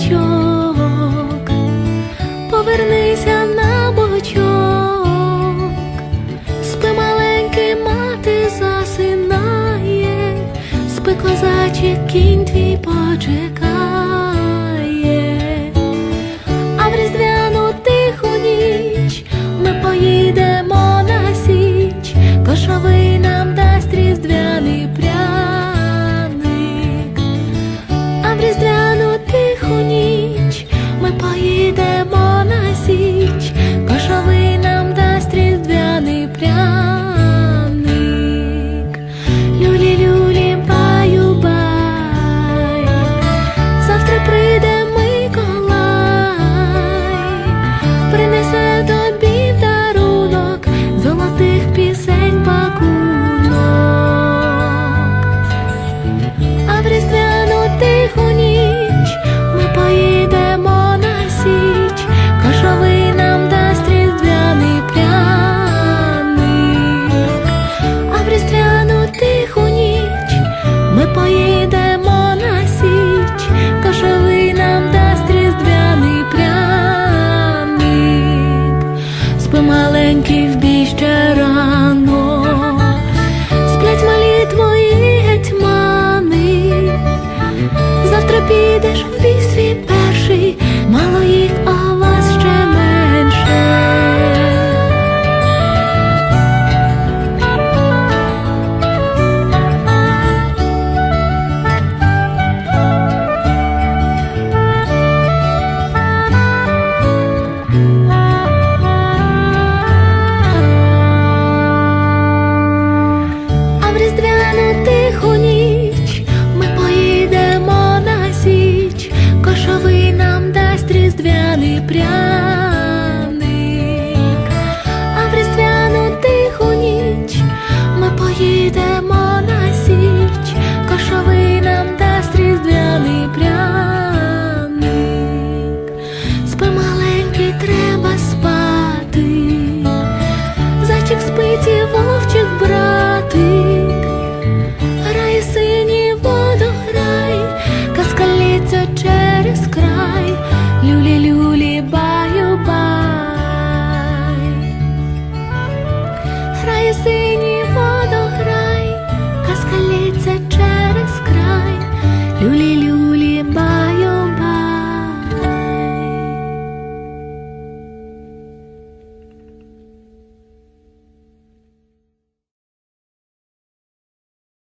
бочок, повернися на бочок, спи маленький мати засинає, спи козачий кінь твій почекає. Krishna própria. Сяє синій водограй, казка лється через край.